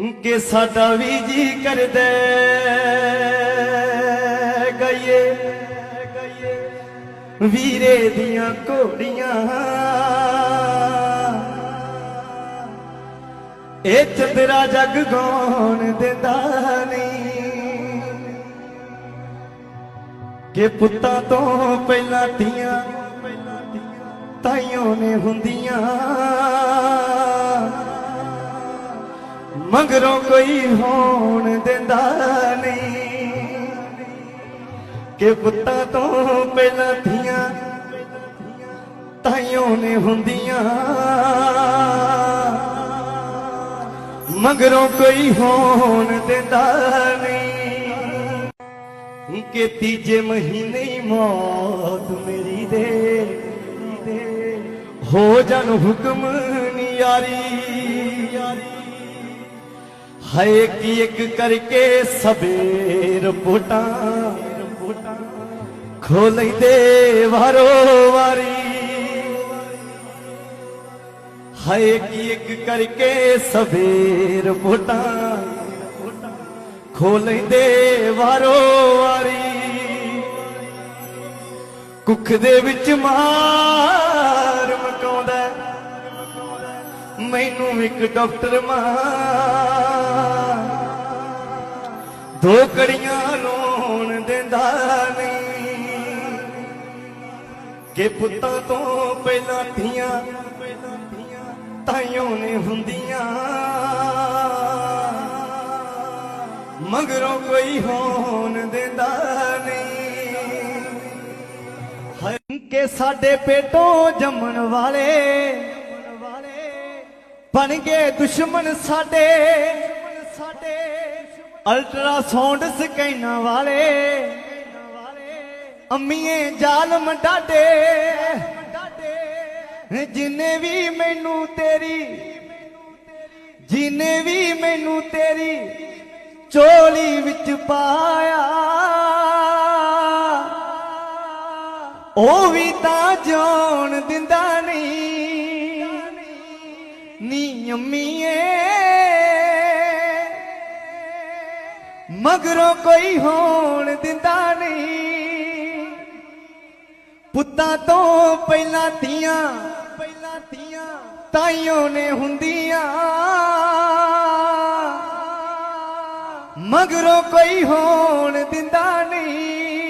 ਕਿ ਸਾਡਾ ਵੀ ਜੀ ਕਰਦੇ ਗਈਏ ਵੀਰੇ ਦੀਆਂ ਘੋੜੀਆਂ। ਇਹ ਤੇਰਾ ਜੱਗ ਗਾਉਣ ਦਿੰਦਾ ਨਹੀਂ। ਕਿ ਪੁੱਤਾਂ ਤੋਂ ਪਹਿਲਾਂ ਧੀਆਂ ਤਾਈਆਂ ਨੇ ਹੁੰਦੀਆਂ। ਮਗਰੋਂ ਕੋਈ ਹੋਣ ਦਿੰਦਾ ਨਹੀਂ। ਕਿ ਪੁੱਤਾਂ ਤੋਂ ਪਹਿਲਾਂ ਧੀਆਂ ਤਾਈਆਂ ਨੇ ਹੁੰਦੀਆਂ। ਮਗਰੋਂ ਕੋਈ ਹੋਣ ਦਿੰਦਾ ਨਹੀਂ। ਕਿ ਤੀਜੇ ਮਹੀਨੇ ਮੌਤ ਮੇਰੀ ਦੇ। ਹੋ ਜਾਣ ਹੁਕਮ ਨਿਆਰੀ। ਹਾਏ ਕੀ ਇੱਕ ਕਰਕੇ ਸਵੇਰ ਰਿਪੋਰਟਾਂ ਖੋਲਦੇ ਵਾਰੋ ਵਾਰੀ। ਹਾਏ ਕੀ ਇੱਕ ਕਰਕੇ ਸਵੇਰ ਰਿਪੋਰਟਾਂ ਖੋਲਦੇ ਵਾਰੋ ਵਾਰੀ। ਕੁੱਖ ਦੇ ਵਿੱਚ ਮਾਰ ਮਕਾਉਂਦਾ। ਮੈਨੂੰ ਇੱਕ ਡਾਕਟਰ ਮਾਂ ਦੋ ਕੜੀਆਂ ਰੋਣ ਦਿੰਦਾ ਨਹੀਂ। ਕਿ ਪੁੱਤਾਂ ਤੋਂ ਪਹਿਲਾਂ ਧੀਆਂ ਤਾਈਆਂ ਨੇ ਹੁੰਦੀਆਂ। ਮਗਰੋਂ ਕੋਈ ਹੋਣ ਦਿੰਦਾ ਨਹੀਂ। ਹਾਏ ਕਿ ਸਾਡੇ ਪੇਟੋਂ ਜੰਮਣ ਵਾਲੇ, ਬਣ ਗਏ ਦੁਸ਼ਮਣ ਸਾਡੇ ਸਾਡੇ। ਅਲਟਰਾਸਾਉਂਡ ਸਕੈਨਾਂ ਵਾਲੇ, ਅੰਮੀਏ ਜ਼ਾਲਮ ਡਾਡੇ ਜਿਨੇ ਵੀ ਮੈਨੂੰ ਤੇਰੀ, ਜਿਨੇ ਵੀ ਮੈਨੂੰ ਤੇਰੀ ਚੋਲੀ ਵਿੱਚ ਪਾਇਆ, ਉਹ ਵੀ ਤਾਂ ਜਾਣ ਦਿੰਦਾ ਨਹੀਂ, ਨੀ ਅੰਮੀਏ ਮਗਰੋਂ ਕੋਈ ਹੋਣ ਦਿੰਦਾ ਨਹੀਂ। ਪੁੱਤਾਂ ਤੋਂ ਪਹਿਲਾਂ ਧੀਆਂ ਪਹਿਲਾਂ ਧੀਆਂ ਤਾਈਆਂ ਨੇ ਹੁੰਦੀਆਂ। ਮਗਰੋਂ ਕੋਈ ਹੋਣ ਦਿੰਦਾ ਨਹੀਂ।